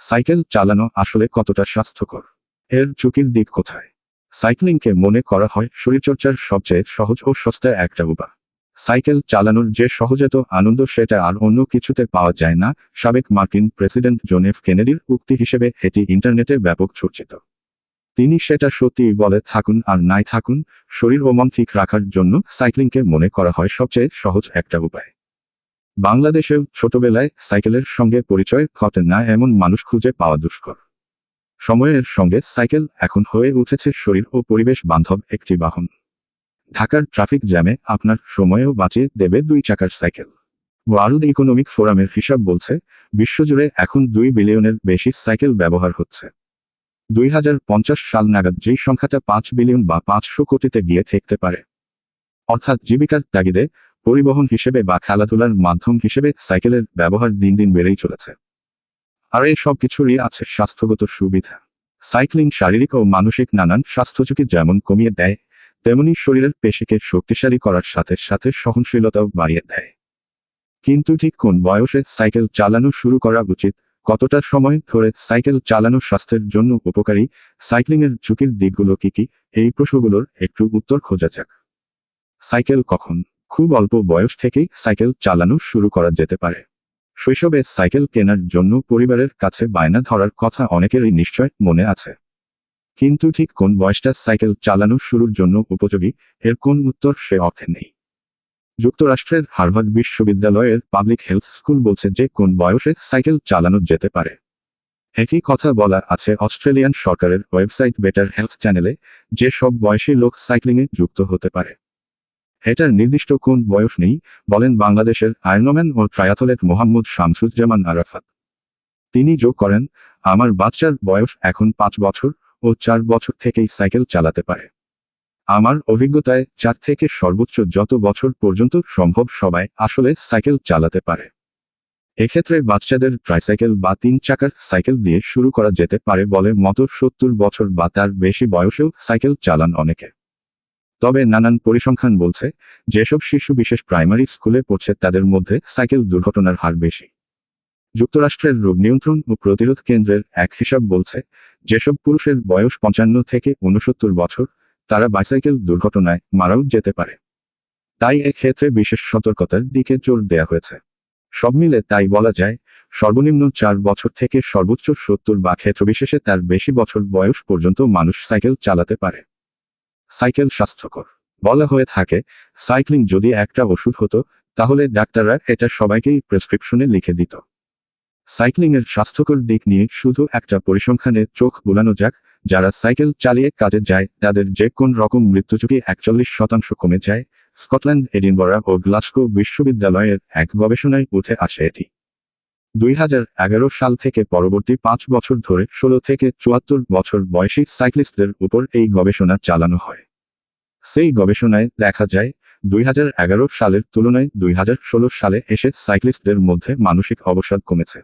Cycle চালানো আসলে কতটা স্বাস্থ্যকর? এর ঝুঁকির দিক কোথায়? সাইক্লিংকে মনে করা হয় শরীরচর্চার সবচেয়ে সহজ ও সস্তা একটা উপায়। সাইকেল চালানোর যে সহজাত আনন্দ সেটা আর অন্য কিছুতে পাওয়া যায় না, সাবেক মার্কিন প্রেসিডেন্ট জোন এফ কেনেডির উক্তি হিসেবে এটি ইন্টারনেটে ব্যাপক চর্চিত। তিনি সেটা সত্যি বলে থাকুন আর নাই থাকুন, শরীর ও মন ঠিক রাখার জন্য সাইক্লিংকে মনে করা হয় সবচেয়ে সহজ একটা উপায়। বাংলাদেশেও ছোটবেলায় সাইকেলের সঙ্গে পরিচয় ঘটে না এমন মানুষ খুঁজে পাওয়া দুষ্কর। সময়ের সঙ্গে সাইকেল এখন হয়ে উঠেছে শরীর ও পরিবেশ বান্ধব একটি বাহন। ঢাকার ট্রাফিক জ্যামে আপনার সময়ও বাঁচিয়ে দেবে দুই চাকার সাইকেল। ওয়ার্ল্ড ইকোনমিক ফোরামের হিসাব বলছে, বিশ্বজুড়ে এখন দুই বিলিয়নের বেশি সাইকেল ব্যবহার হচ্ছে। দুই হাজার পঞ্চাশ সাল নাগাদ যেই সংখ্যাটা পাঁচ বিলিয়ন বা পাঁচশো কোটিতে গিয়ে ঠেকতে পারে। অর্থাৎ জীবিকার তাগিদে পরিবহন হিসেবে বা খেলাধুলার মাধ্যম হিসেবে সাইকেলের ব্যবহার দিন দিন বেড়েই চলেছে। আর এই সব কিছুরই আছে স্বাস্থ্যগত সুবিধা। সাইক্লিং শারীরিক ও মানসিক নানান স্বাস্থ্যঝুঁকি যেমন কমিয়ে দেয়, তেমনি শরীরের পেশিকে শক্তিশালী করার সাথে সাথে সহনশীলতাও বাড়িয়ে দেয়। কিন্তু ঠিক কোন বয়সে সাইকেল চালানো শুরু করা উচিত, কতটা সময় ধরে সাইকেল চালানো স্বাস্থ্যের জন্য উপকারী, সাইক্লিংয়ের ঝুঁকির দিকগুলো কি কি, এই প্রশ্নগুলোর একটু উত্তর খোঁজা যাক। সাইকেল কখন? খুব অল্প বয়স থেকেই সাইকেল চালানো শুরু করা যেতে পারে। শৈশবে সাইকেল কেনার জন্য পরিবারের কাছে বায়না ধরার কথা অনেকেরই নিশ্চয় মনে আছে। কিন্তু ঠিক কোন বয়সটা সাইকেল চালানো শুরুর জন্য উপযোগী, এর কোন উত্তর সে অর্থে নেই। যুক্তরাষ্ট্রের হার্ভার্ড বিশ্ববিদ্যালয়ের পাবলিক হেলথ স্কুল বলছে যে কোন বয়সে সাইকেল চালানো যেতে পারে। একই কথা বলা আছে অস্ট্রেলিয়ান সরকারের ওয়েবসাইট বেটার হেলথ চ্যানেলে, যে সব বয়সী লোক সাইক্লিংয়ে যুক্ত হতে পারে। এটার নির্দিষ্ট কোন বয়স নেই, বলেন বাংলাদেশের আয়নম্যান ও ট্রায়াথলেট মোহাম্মদ শামসুজ্জামান আরাফাত। তিনি যোগ করেন, আমার বাচ্চার বয়স এখন পাঁচ বছর ও চার বছর থেকেই সাইকেল চালাতে পারে। আমার অভিজ্ঞতায় চার থেকে সর্বোচ্চ যত বছর পর্যন্ত সম্ভব সবাই আসলে সাইকেল চালাতে পারে। এক্ষেত্রে বাচ্চাদের ট্রাইসাইকেল বা তিন চাকার সাইকেল দিয়ে শুরু করা যেতে পারে বলে মতো সত্তর বছর বা তার বেশি বয়সেও সাইকেল চালান অনেকে। তবে নানান পরিসংখ্যান বলছে, যেসব শিশু বিশেষ প্রাইমারি স্কুলে পড়ছে তাদের মধ্যে সাইকেল দুর্ঘটনার হার বেশি। যুক্তরাষ্ট্রের রোগ নিয়ন্ত্রণ ও প্রতিরোধ কেন্দ্রের এক হিসাব বলছে, যেসব পুরুষের বয়স পঞ্চান্ন থেকে উনসত্তর বছর, তারা বাইসাইকেল দুর্ঘটনায় মারাও যেতে পারে। তাই এক্ষেত্রে বিশেষ সতর্কতার দিকে জোর দেয়া হয়েছে। সব মিলে তাই বলা যায়, সর্বনিম্ন চার বছর থেকে সর্বোচ্চ সত্তর বা ক্ষেত্রবিশেষে তার বেশি বছর বয়স পর্যন্ত মানুষ সাইকেল চালাতে পারে। সাইকেল স্বাস্থ্যকর। বলা হয়ে থাকে, সাইক্লিং যদি একটা ওষুধ হতো, তাহলে ডাক্তাররা এটা সবাইকেই প্রেসক্রিপশনে লিখে দিত। সাইক্লিংয়ের স্বাস্থ্যকর দিক নিয়ে শুধু একটা পরিসংখ্যানে চোখ বুলানো যাক, যারা সাইকেল চালিয়ে কাজে যায়, তাদের যে কোন রকম মৃত্যুঝুঁকি একচল্লিশ শতাংশ কমে যায়, স্কটল্যান্ড, এডিনবরা ও গ্লাসগো বিশ্ববিদ্যালয়ের এক গবেষণায় উঠে আসে এটি। দুই হাজার এগারো সাল থেকে পরবর্তী পাঁচ বছর ধরে ষোলো থেকে চুয়াত্তর বছর বয়সী সাইক্লিস্টদের উপর এই গবেষণা চালানো হয়। সেই গবেষণায় দেখা যায়, দুই হাজার এগারো সালের তুলনায় দুই হাজার ষোলো সালে এসে সাইক্লিস্টদের মধ্যে মানসিক অবসাদ কমেছে।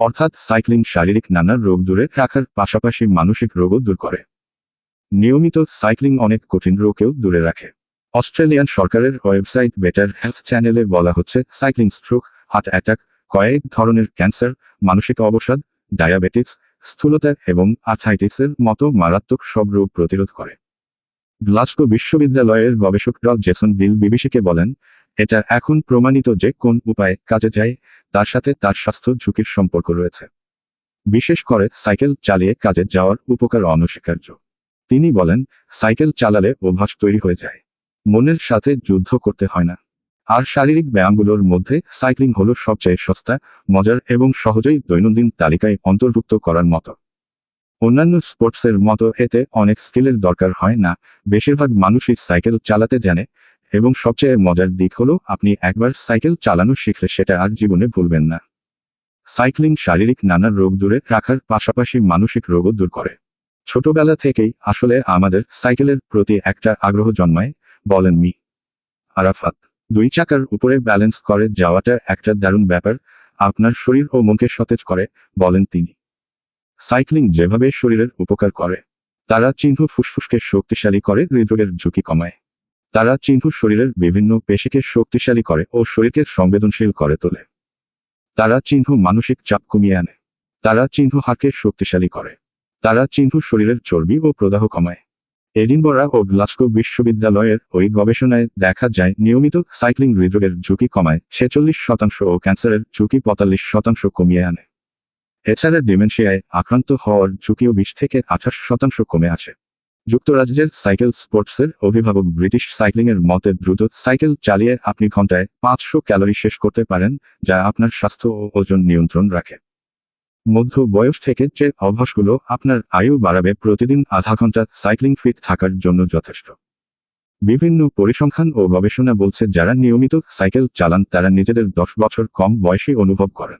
অর্থাৎ সাইক্লিং শারীরিক নানা রোগ দূরে রাখার পাশাপাশি মানসিক রোগও দূর করে। নিয়মিত সাইক্লিং অনেক কঠিন রোগকেও দূরে রাখে। অস্ট্রেলিয়ান সরকারের ওয়েবসাইট বেটার হেলথ চ্যানেলে বলা হচ্ছে, সাইক্লিং স্ট্রোক, হার্ট অ্যাটাক কয়েক ধরনের ক্যান্সার, মানসিক অবসাদ, ডায়াবেটিস, স্থূলতা এবং আর্থাইটিসের মতো মারাত্মক সব রোগ প্রতিরোধ করে। গ্লাসগো বিশ্ববিদ্যালয়ের গবেষক ড. জেসন বিল বিবিসিকে বলেন, এটা এখন প্রমাণিত যে কোন উপায়ে কাজে যায়, তার সাথে তার স্বাস্থ্য ঝুঁকির সম্পর্ক রয়েছে। বিশেষ করে সাইকেল চালিয়ে কাজে যাওয়ার উপকার অনস্বীকার্য। তিনি বলেন, সাইকেল চালালে অভ্যাস তৈরি হয়ে যায়। মনের সাথে যুদ্ধ করতে হয় না। আর শারীরিক ব্যায়ামগুলোর মধ্যে সাইক্লিং হলো সবচেয়ে সস্তা, মজার এবং সহজেই দৈনন্দিন তালিকায় অন্তর্ভুক্ত করার মতো। অন্যান্য স্পোর্টসের মতো এতে অনেক স্কিলের দরকার হয় না, বেশিরভাগ মানুষই সাইকেল চালাতে জানে, এবং সবচেয়ে মজার দিক হলো আপনি একবার সাইকেল চালানো শিখলে সেটা আর জীবনে ভুলবেন না। সাইক্লিং শারীরিক নানা রোগ দূরে রাখার পাশাপাশি মানসিক রোগও দূর করে। ছোটবেলা থেকেই আসলে আমাদের সাইকেলের প্রতি একটা আগ্রহ জন্মায়, বলেন মি। আরাফাত। দুই চাকার উপরে ব্যালেন্স করে যাওয়াটা একটা দারুণ ব্যাপার, আপনার শরীর ও মনকে সতেজ করে, বলেন তিনি। সাইক্লিং যেভাবে শরীরের উপকার করে, তারা চিহ্ন ফুসফুসকে শক্তিশালী করে, হৃদরোগের ঝুঁকি কমায়। তারা চিহ্ন শরীরের বিভিন্ন পেশিকে শক্তিশালী করে ও শরীরকে সংবেদনশীল করে তোলে। তারা চিহ্ন মানসিক চাপ কমিয়ে আনে। তারা চিহ্ন হাড়কে শক্তিশালী করে। তারা চিহ্ন শরীরের চর্বি ও প্রদাহ কমায়। এডিনবরা ও গ্লাস্কো বিশ্ববিদ্যালয়ের ওই গবেষণায় দেখা যায়, নিয়মিত সাইক্লিং হৃদরোগের ঝুঁকি কমায়, ছেচল্লিশ শতাংশ ও ক্যান্সারের ঝুঁকি পঁয়তাল্লিশ শতাংশ কমিয়ে আনে। এছাড়া ডিমেনশিয়ায় আক্রান্ত হওয়ার ঝুঁকিও বিশ থেকে আঠাশ শতাংশ কমে আছে। যুক্তরাজ্যের সাইকেল স্পোর্টসের অভিভাবক ব্রিটিশ সাইক্লিংয়ের মতে, দ্রুত সাইকেল চালিয়ে আপনি ঘন্টায় পাঁচশো ক্যালোরি শেষ করতে পারেন, যা আপনার স্বাস্থ্য ও ওজন নিয়ন্ত্রণ রাখে। মধ্য বয়স থেকে যে অভ্যাসগুলো আপনার আয়ু বাড়াবে প্রতিদিন আধা ঘণ্টা সাইক্লিং ফিট থাকার জন্য যথেষ্ট। বিভিন্ন পরিসংখ্যান ও গবেষণা বলছে যারা নিয়মিত সাইকেল চালান তারা নিজেদের দশ বছর কম বয়সী অনুভব করেন।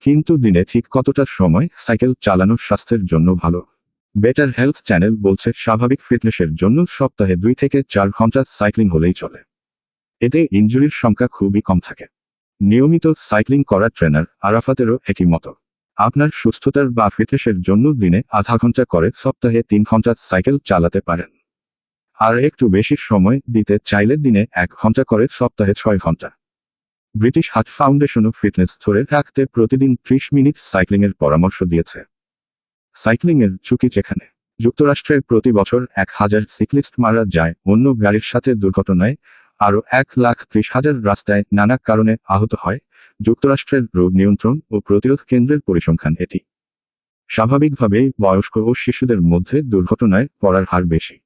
কিন্তু দিনে ঠিক কতটা সময় সাইকেল চালানো স্বাস্থ্যের জন্য ভালো? বেটার হেলথ চ্যানেল বলছে স্বাভাবিক ফিটনেসের জন্য সপ্তাহে দুই থেকে চার ঘণ্টা সাইক্লিং হলেই চলে। এতে ইনজুরির সংখ্যা খুবই কম থাকে। নিয়মিত সাইক্লিং করা ট্রেনার আরাফাতেরও একই মতো। আপনার সুস্থতার বা ফিটনেসের জন্য দিনে আধা ঘণ্টা করে সপ্তাহে তিন ঘণ্টা সাইকেল চালাতে পারেন। আর একটু বেশি সময় দিতে চাইলে দিনে এক ঘণ্টা করে সপ্তাহে ছয় ঘণ্টা। ব্রিটিশ হার্ট ফাউন্ডেশনও ফিটনেস ধরে রাখতে প্রতিদিন ত্রিশ মিনিট সাইক্লিংয়ের পরামর্শ দিয়েছে। সাইক্লিংয়ের ঝুঁকি যেখানে। যুক্তরাষ্ট্রে প্রতি বছর এক হাজার সিকলিস্ট মারা যায় অন্য গাড়ির সাথে দুর্ঘটনায়, আরও এক লাখ ত্রিশ হাজার রাস্তায় নানা কারণে আহত হয় যুক্তরাষ্ট্রের রোগ নিয়ন্ত্রণ ও প্রতিরোধ কেন্দ্রের পরিসংখ্যান এটি। স্বাভাবিকভাবেই বয়স্ক ও শিশুদের মধ্যে দুর্ঘটনায় পড়ার হার বেশি।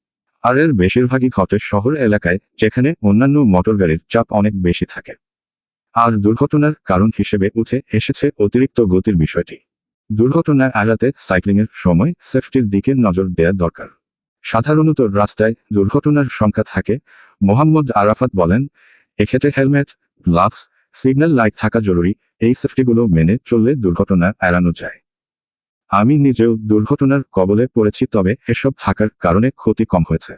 আর এর বেশিরভাগই ঘটে শহর এলাকায়, যেখানে অন্যান্য মোটরগাড়ির চাপ অনেক বেশি থাকে। আর দুর্ঘটনার কারণ হিসেবে উঠে এসেছে অতিরিক্ত গতির বিষয়টি। দুর্ঘটনা এড়াতে সাইক্লিংয়ের সময় সেফটির দিকে নজর দেওয়া দরকার। সাধারণত রাস্তায় দুর্ঘটনার সংখ্যা থাকে, মোহাম্মদ আরাফাত বলেন, এক্ষেত্রে হেলমেট, গ্লাভস সিগন্যাল লাইট থাকা জরুরি, এই সেফটিগুলো মেনে চললে দুর্ঘটনা এড়ানো যায়। আমি নিজেও দুর্ঘটনার কবলে পড়েছি, তবে এসব থাকার কারণে ক্ষতি কম হয়েছে।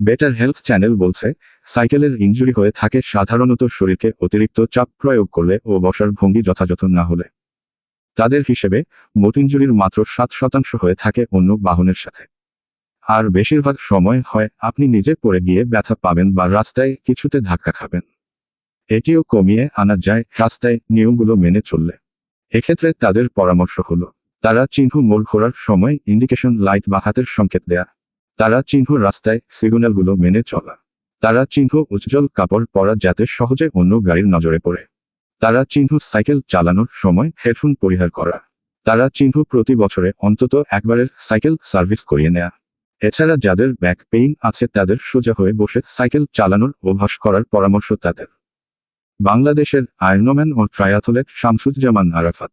বেটার হেলথ চ্যানেল বলছে, সাইকেলের ইনজুরি হয়ে থাকে সাধারণত শরীরকে অতিরিক্ত চাপ প্রয়োগ করলে ও বসার ভঙ্গি যথাযথ না হলে। তাদের হিসেবে, মোট ইঞ্জুরির মাত্র সাত শতাংশ হয়ে থাকে অন্য বাহনের সাথে। আর বেশিরভাগ সময় হয় আপনি নিজে পড়ে গিয়ে ব্যথা পাবেন বা রাস্তায় কিছুতে ধাক্কা খাবেন। এটিও কমিয়ে আনা যায় রাস্তায় নিয়মগুলো মেনে চললে। এক্ষেত্রে তাদের পরামর্শ হলো, তারা চিহ্ন মোড় ঘোরার সময় ইন্ডিকেশন লাইট বা হাতের সংকেত দেয়া। তারা চিহ্ন রাস্তায় সিগন্যালগুলো মেনে চলা। তারা চিহ্ন উজ্জ্বল কাপড় পরা যাতে সহজে অন্য গাড়ির নজরে পড়ে। তারা চিহ্ন সাইকেল চালানোর সময় হেডফোন পরিহার করা। তারা চিহ্ন প্রতি বছরে অন্তত একবারের সাইকেল সার্ভিস করিয়ে নেয়া। এছাড়া যাদের ব্যাক পেইন আছে তাদের সোজা হয়ে বসে সাইকেল চালানোর অভ্যাস করার পরামর্শ তাদের। বাংলাদেশের আয়র্নম্যান ও ট্রায়াথলেট শামসুজ্জামান আরাফাত।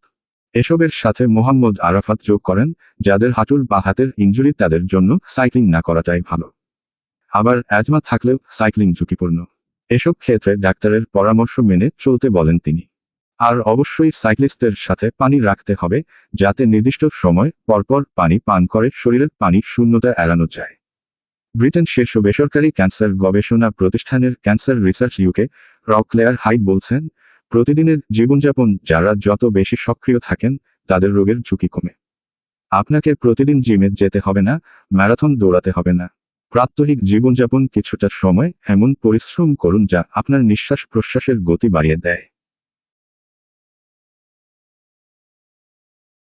এসবের সাথে মোহাম্মদ আরাফাত যোগ করেন, যাদের হাঁটুর বা হাতের ইঞ্জুরি তাদের জন্য সাইক্লিং না করাটাই ভালো। আবার অ্যাজমা থাকলেও সাইক্লিং ঝুঁকিপূর্ণ। এসব ক্ষেত্রে ডাক্তারের পরামর্শ মেনে চলতে বলেন তিনি। আর অবশ্যই সাইক্লিস্টদের সাথে পানি রাখতে হবে, যাতে নির্দিষ্ট সময় পরপর পানি পান করে শরীরের পানি শূন্যতা এড়ানো যায়। ব্রিটেন শীর্ষ বেসরকারি ক্যান্সার গবেষণা প্রতিষ্ঠানের ক্যান্সার রিসার্চ ইউকে রকলেয়ার হাইট বলছেন, প্রতিদিনের জীবনযাপন যারা যত বেশি সক্রিয় থাকেন, তাদের রোগের ঝুঁকি কমে। আপনাকে প্রতিদিন জিমে যেতে হবে না, ম্যারাথন দৌড়াতে হবে না। প্রাত্যহিক জীবনযাপন কিছুটা সময় এমন পরিশ্রম করুন যা আপনার নিঃশ্বাস প্রশ্বাসের গতি বাড়িয়ে দেয়।